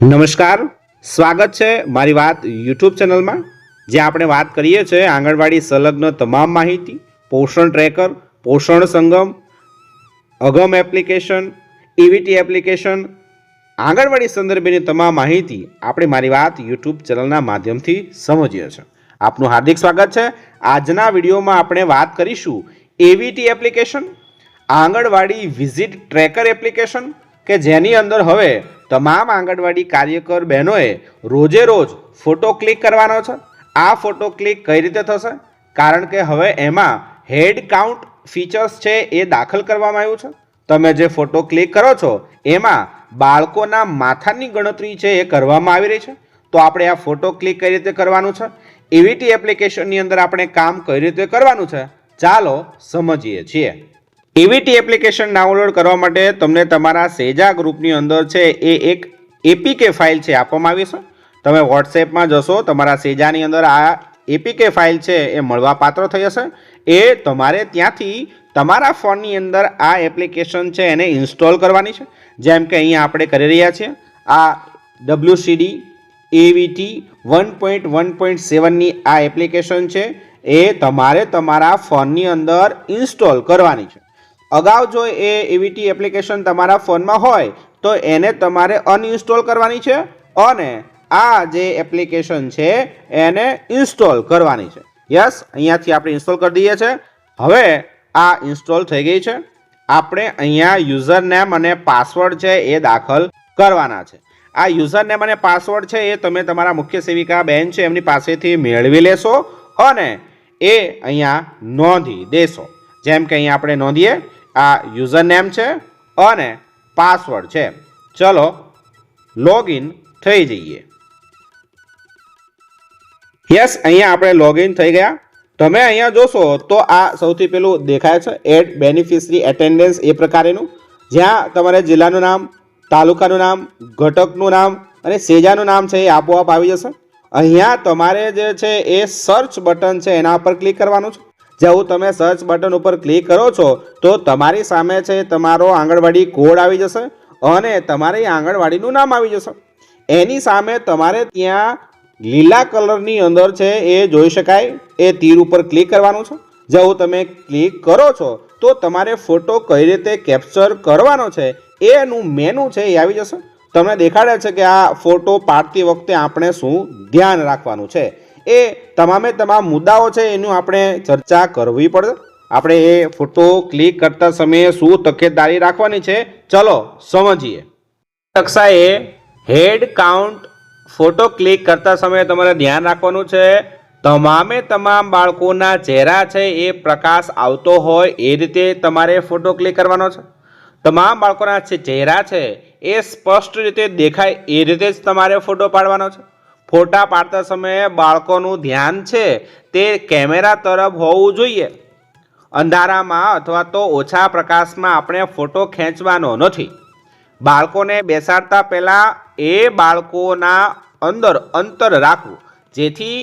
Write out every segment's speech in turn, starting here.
નમસ્કાર, સ્વાગત છે મારી વાત યુટ્યુબ ચેનલમાં જે આપણે વાત કરીએ છીએ આંગણવાડી સંલગ્ન તમામ માહિતી, પોષણ ટ્રેકર, પોષણ સંગમ, અગમ એપ્લિકેશન ઈવીટી એપ્લિકેશન, આંગણવાડી સંદર્ભેની તમામ માહિતી આપણે મારી વાત યુટ્યુબ ચેનલના માધ્યમથી સમજીએ છીએ. આપનું હાર્દિક સ્વાગત છે. આજના વિડીયોમાં આપણે વાત કરીશું AVT application, anganwadi visit tracker application, કે જેની અંદર હવે તમામ આંગણવાડી કાર્યકર બહેનોએ રોજે રોજ ફોટો ક્લિક કરવાનો છે. આ ફોટો ક્લિક કઈ રીતે થશે? કારણ કે હવે એમાં હેડ કાઉન્ટ ફીચર્સ છે એ દાખલ કરવામાં આવ્યું છે. તમે જે ફોટો ક્લિક કરો છો, એમાં બાળકોના માથાની ગણતરી છે એ કરવામાં આવી રહી છે. તો આપણે આ ફોટો ક્લિક કઈ રીતે કરવાનું છે? એવીટી એપ્લિકેશનની અંદર આપણે કામ કઈ રીતે કરવાનું છે? ચાલો સમજીએ છીએ. એવીટી એપ્લિકેશન ડાઉનલોડ કરવા માટે તમને તમારા સેજા ગ્રુપની અંદર છે એ એક એપીકે ફાઇલ છે આપવામાં આવી છે. તમે વોટ્સએપમાં જશો, તમારા સેજાની અંદર આ એપીકે ફાઇલ છે એ મળવા પાત્ર થઈ જશે એ તમારે ત્યાંથી તમારા ફોનની અંદર આ એપ્લિકેશન છે એને ઇન્સ્ટોલ કરવાની છે. જેમ કે અહીંયા આપણે કરી રહ્યા છીએ, આ WCD AVT one point one point સેવનની આ એપ્લિકેશન છે એ તમારે તમારા ફોનની અંદર ઇન્સ્ટોલ કરવાની છે. અગાઉ જો એ એવીટી એપ્લિકેશન તમારા ફોનમાં હોય, તો એને તમારે અનઇન્સ્ટોલ કરવાની છે અને આ જે એપ્લિકેશન છે, એને ઇન્સ્ટોલ કરવાની છે. યસ અહીંયાથી આપણે ઇન્સ્ટોલ કરી દઈએ છીએ હવે આ ઇન્સ્ટોલ થઈ ગઈ છે. આપણે અહીંયા યુઝર નેમ અને પાસવર્ડ છે એ દાખલ કરવાના છે. આ યુઝર નેમ અને પાસવર્ડ છે એ તમે તમારા મુખ્ય સેવિકા બેન છે એમની પાસેથી મેળવી લેશો અને એ અહીંયા નોંધી દેશો. જેમ કે અહીંયા આપણે નોંધીએ આ યુઝર નેમ છે અને પાસવર્ડ છે. ચલો લોગિન થઈ જઈએ. યસ અહીંયા આપણે લોગિન થઈ ગયા. તમે અહીંયા જોશો તો આ સૌથી પહેલું દેખાય છે એડ બેનિફિશરી એટેન્ડન્સ એ પ્રકારેનું. જ્યાં તમારે જિલ્લાનું નામ, તાલુકાનું નામ, ઘટકનું નામ અને સેજાનું નામ છે એ આપોઆપ આવી જશે. અહીંયા તમારે જે છે એ સર્ચ બટન છે એના પર ક્લિક કરવાનું છે. જેવું તમે સર્ચ બટન ઉપર ક્લિક કરો છો, તો તમારી સામે છે તમારો આંગણવાડી કોડ આવી જશે અને તમારી આંગણવાડીનું નામ આવી જશે. એની સામે તમારે ત્યાં લીલા કલરની અંદર છે એ જોઈ શકાય, એ તીર ઉપર ક્લિક કરવાનું છે. જેવું તમે ક્લિક કરો છો, તો તમારે ફોટો કઈ રીતે કેપ્ચર કરવાનો છે, એનું મેનુ છે એ આવી જશે. તમને દેખાડે છે કે આ ફોટો પાડતી વખતે આપણે શું ધ્યાન રાખવાનું છે. એ તમામે તમામ મુદ્દાઓ છે, એનું આપણે ચર્ચા કરવી પડે. આપણે એ ફોટો ક્લિક કરતા સમયે શું તકેદારી રાખવાની છે, ચલો સમજીએ. કક્ષાએ હેડ કાઉન્ટ ફોટો ક્લિક કરતા સમયે તમારે ધ્યાન રાખવાનું છે, તમામે તમામ બાળકોના ચહેરા છે, એ પ્રકાશ આવતો હોય એ રીતે તમારે ફોટો ક્લિક કરવાનો છે. તમામ બાળકોના ચહેરા છે, એ સ્પષ્ટ રીતે દેખાય એ રીતે જ તમારે ફોટો પાડવાનો છે. ફોટા પાડતા સમયે બાળકોનું ધ્યાન છે તે કેમેરા તરફ હોવું જોઈએ. અંધારામાં અથવા તો ઓછા પ્રકાશમાં આપણે ફોટો ખેંચવાનો નથી. બાળકોને બેસાડતા પહેલાં એ બાળકોના અંદર અંતર રાખવું, જેથી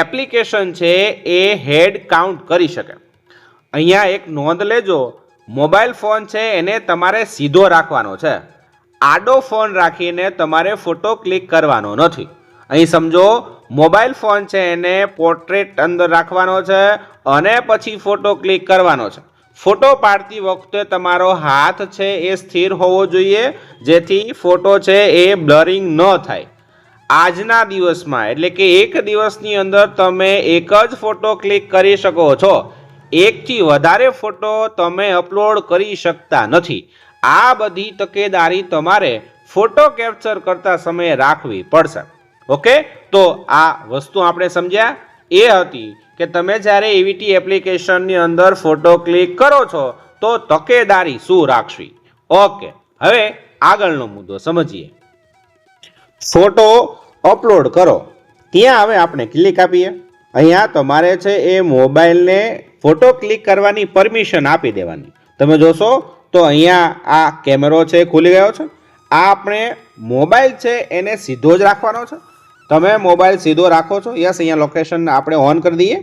એપ્લિકેશન છે એ હેડ કાઉન્ટ કરી શકે. અહીંયા એક નોંધ લેજો, મોબાઈલ ફોન છે એને તમારે સીધો રાખવાનો છે. આડો ફોન રાખીને તમારે ફોટો ક્લિક કરવાનો નથી. અહીં સમજો, મોબાઈલ ફોન છે એને પોર્ટ્રેટ અંદર રાખવાનો છે અને પછી ફોટો ક્લિક કરવાનો છે. ફોટો પાડતી વખતે તમારો હાથ છે એ સ્થિર હોવો જોઈએ, જેથી ફોટો છે એ બ્લરિંગ ન થાય. આજના દિવસમાં, એટલે કે એક દિવસની અંદર તમે એક જ ફોટો ક્લિક કરી શકો છો. એકથી વધારે ફોટો તમે અપલોડ કરી શકતા નથી. આ બધી તકેદારી તમારે ફોટો કેપ્ચર કરતા સમયે રાખવી પડશે. ઓકે? તો આ વસ્તુ આપણે સમજ્યા. એ હતી કે તમે જ્યારે એવીટી એપ્લિકેશનની અંદર ફોટો ક્લિક કરો છો, તો તકેદારી શું રાખવી? ઓકે, હવે આગળનો મુદ્દો સમજીએ. ફોટો અપલોડ કરો. ત્યાં હવે આપણે ક્લિક આપીએ. અહીંયા તમારે છે એ મોબાઈલને ફોટો ક્લિક કરવાની પરમિશન આપી દેવાની. તમે જોશો તો અહીંયા આ કેમેરો છે ખુલી ગયો છે. આ આપણે મોબાઈલ છે એને સીધો જ રાખવાનો છે. તમે મોબાઈલ સીધો રાખો છો? યસ અહીંયા લોકેશન આપણે ઓન કરી દઈએ.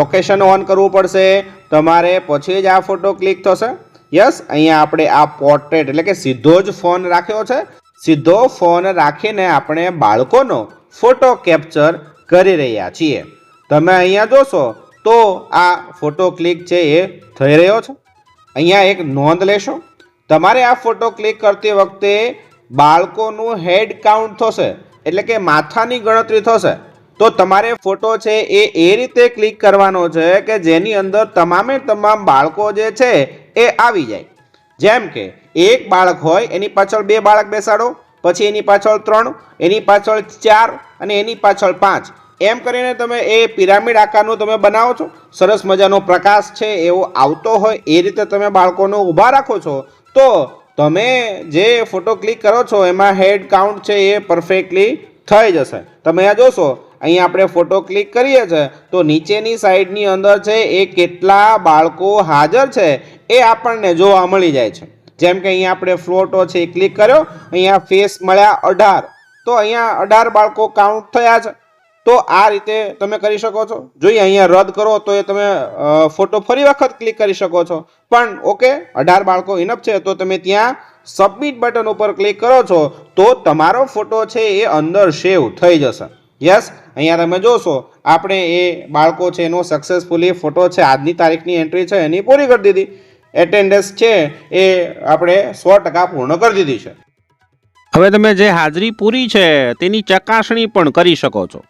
લોકેશન ઓન કરવું પડશે. તમારે પછી જ આ ફોટો ક્લિક થશે. યસ અહીંયા આપણે આ પોર્ટ્રેટ એટલે કે સીધો જ ફોન રાખ્યો છે. સીધો ફોન રાખીને આપણે બાળકોનો ફોટો કેપ્ચર કરી રહ્યા છીએ. તમે અહીંયા જોશો તો આ ફોટો ક્લિક છે એ થઈ રહ્યો છે. અહીંયા એક નોંધ લેશો. તમારે આ ફોટો ક્લિક કરતી વખતે બાળકોનું હેડ કાઉન્ટ થશે. એટલે કે માથાની ગણતરી થશે. તો તમારે ફોટો છે એ એ રીતે ક્લિક કરવાનો છે કે જેની અંદર તમામે તમામ બાળકો જે છે એ આવી જાય. જેમ કે એક બાળક હોય, એની પાછળ બે બાળક બેસાડો, પછી એની પાછળ ત્રણ, એની પાછળ ચાર અને એની પાછળ પાંચ. એમ કરીને તમે એ પિરામિડ આકારનું તમે બનાવો છો. સરસ મજાનો પ્રકાશ છે, એવો આવતો હોય, એ રીતે તમે બાળકોને ઊભા રાખો છો, તો તમે જે ફોટો ક્લિક કરો છો, એમાં હેડ કાઉન્ટ છે એ પરફેક્ટલી થઈ જશે. તમે અહીંયા જોશો અહીં આપણે ફોટો ક્લિક કરીએ છીએ તો નીચેની સાઈડની અંદર છે એ કેટલા બાળકો હાજર છે, એ આપણને જોવા મળી જાય છે. જેમ કે અહીંયા આપણે ફ્લોટો છે એ ક્લિક કર્યો, અહીંયા ફેસ મળ્યા અઢાર. તો અહીંયા અઢાર બાળકો કાઉન્ટ થયા છે. તો આ રીતે તમે કરી શકો છો. જોઈએ, અહીંયા રદ કરો તો એ તમે ફોટો ફરી વખત ક્લિક કરી શકો છો. પણ, ઓકે, અઢાર બાળકો ઇનફ છે, તો તમે ત્યાં સબમિટ બટન ઉપર ક્લિક કરો છો, તો તમારો ફોટો છે એ અંદર સેવ થઈ જશે. યસ અહીંયા તમે જોશો, આપણે એ બાળકો છે એનો સક્સેસફુલી ફોટો છે, આજની તારીખની એન્ટ્રી છે, એની પૂરી કરી દીધી. એટેન્ડન્સ છે એ આપણે સો ટકા પૂર્ણ કરી દીધી છે. હવે તમે જે હાજરી પૂરી છે, તેની ચકાસણી પણ કરી શકો છો.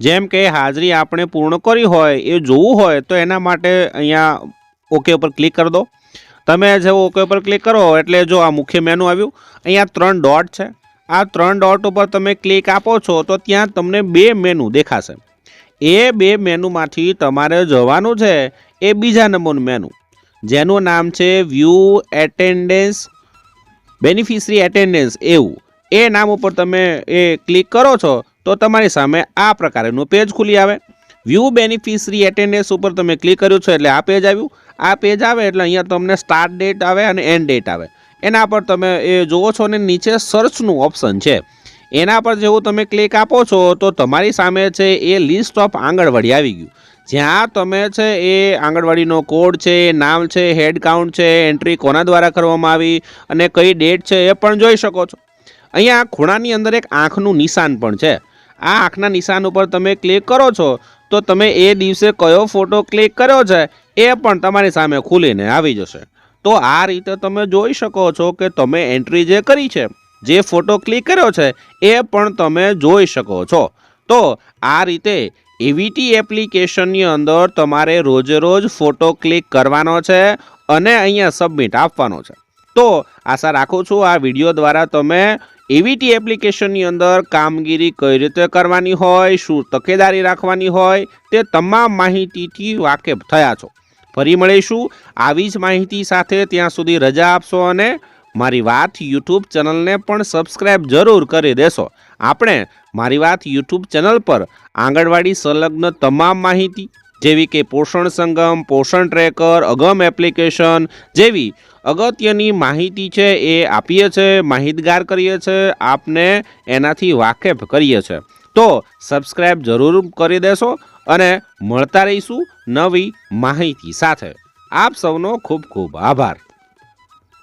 જેમ કે હાજરી આપણે પૂર્ણ કરી હોય, એ જોવું હોય, તો એના માટે અહીંયા ઓકે ઉપર ક્લિક કરી દો. તમે જે ઓકે ઉપર ક્લિક કરો, એટલે જો આ મુખ્ય મેનુ આવ્યું, અહીંયા ત્રણ ડોટ છે. આ ત્રણ ડોટ ઉપર તમે ક્લિક આપો છો, તો ત્યાં તમને બે મેનુ દેખાશે. એ બે મેનુમાંથી તમારે જવાનું છે, એ બીજા નંબરનું મેનુ જેનું નામ છે વ્યૂ એટેન્ડન્સ બેનિફિશરી એટેન્ડન્સ એવું. એ નામ ઉપર તમે એ ક્લિક કરો છો તો તમારી સામે આ પ્રકારનું પેજ ખુલી આવે. વ્યૂ બેનિફિશરી એટેન્ડન્સ ઉપર તમે ક્લિક કર્યું છે એટલે આ પેજ આવ્યું. આ પેજ આવે એટલે અહીંયા તમને સ્ટાર્ટ ડેટ આવે અને એન્ડ ડેટ આવે. એના પર તમે એ જુઓ છો ને નીચે સર્ચનું ઓપ્શન છે. એના પર જેવું તમે ક્લિક આપો છો તો તમારી સામે છે એ લિસ્ટ ઓફ આંગણવાડી આવી ગયું. જ્યાં તમે છે એ આંગણવાડીનો કોડ છે નામ છે હેડ કાઉન્ટ છે એન્ટ્રી કોના દ્વારા કરવામાં આવી અને કઈ ડેટ છે એ પણ જોઈ શકો છો. અહીંયા ખૂણાની અંદર એક આંખનું નિશાન પણ છે. આ આંખના નિશાન ઉપર તમે ક્લિક કરો છો, તો તમે એ દિવસે કયો ફોટો ક્લિક કર્યો છે, એ પણ તમારી સામે ખુલીને આવી જશે. તો આ રીતે તમે જોઈ શકો છો કે તમે એન્ટ્રી જે કરી છે, જે ફોટો ક્લિક કર્યો છે, એ પણ તમે જોઈ શકો છો. તો આ રીતે એવીટી એપ્લિકેશનની અંદર તમારે રોજે રોજ ફોટો ક્લિક કરવાનો છે અને અહીંયા સબમિટ આપવાનો છે. તો આશા રાખું છું આ વીડિયો દ્વારા તમે એવીટી એપ્લિકેશનની અંદર કામગીરી કઈ રીતે કરવાની હોય, શું તકેદારી રાખવાની હોય, તે તમામ માહિતીથી વાકેફ થયા છો. ફરી મળીશું આવી જ માહિતી સાથે ત્યાં સુધી રજા આપશો અને મારી વાત યુટ્યુબ ચેનલને પણ સબસ્ક્રાઈબ જરૂર કરી દેશો. આપણે મારી વાત યુટ્યુબ ચેનલ પર આંગણવાડી સંલગ્ન તમામ માહિતી જેવી કે પોષણ સંગમ, પોષણ ટ્રેકર, અગમ એપ્લિકેશન જેવી અગત્યની માહિતી છે એ આપીએ છીએ માહિતગાર કરીએ છીએ આપને એનાથી વાકેફ કરીએ છીએ તો સબસ્ક્રાઈબ જરૂર કરી દેશો અને મળતા રહીશું નવી માહિતી સાથે. આપ સૌનો ખૂબ ખૂબ આભાર.